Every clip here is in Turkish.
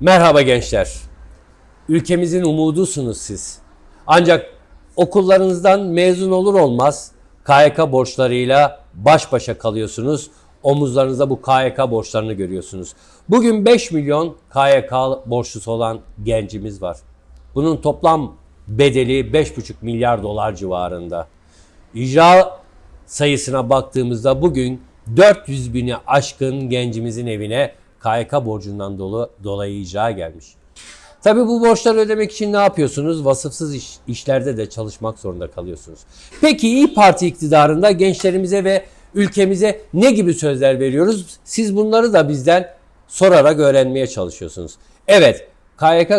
Merhaba gençler. Ülkemizin umudusunuz siz. Ancak okullarınızdan mezun olur olmaz KYK borçlarıyla baş başa kalıyorsunuz. Omuzlarınızda bu KYK borçlarını görüyorsunuz. Bugün 5 milyon KYK borçlusu olan gencimiz var. Bunun toplam bedeli 5,5 milyar dolar civarında. İcra sayısına baktığımızda bugün 400 bini aşkın gencimizin evine KYK borcundan dolayı icra gelmiş. Tabii bu borçları ödemek için ne yapıyorsunuz? Vasıfsız iş, işlerde de çalışmak zorunda kalıyorsunuz. Peki İyi Parti iktidarında gençlerimize ve ülkemize ne gibi sözler veriyoruz? Siz bunları da bizden sorarak öğrenmeye çalışıyorsunuz. Evet, KYK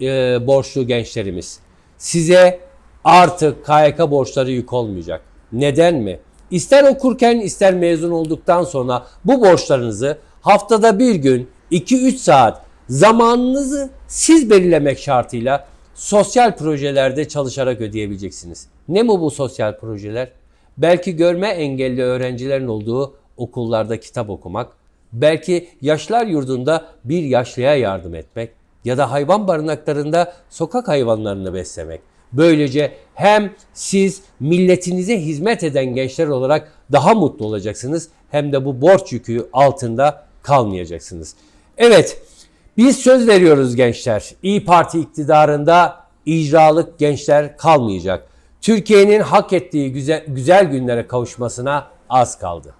e, borçlu gençlerimiz size artık KYK borçları yük olmayacak. Neden mi? İster okurken ister mezun olduktan sonra bu borçlarınızı haftada bir gün 2-3 saat zamanınızı siz belirlemek şartıyla sosyal projelerde çalışarak ödeyebileceksiniz. Ne mi bu sosyal projeler? Belki görme engelli öğrencilerin olduğu okullarda kitap okumak, belki yaşlar yurdunda bir yaşlıya yardım etmek ya da hayvan barınaklarında sokak hayvanlarını beslemek. Böylece hem siz milletinize hizmet eden gençler olarak daha mutlu olacaksınız hem de bu borç yükü altında kalmayacaksınız. Evet, biz söz veriyoruz gençler. İyi Parti iktidarında icralık gençler kalmayacak. Türkiye'nin hak ettiği güzel, güzel günlere kavuşmasına az kaldı.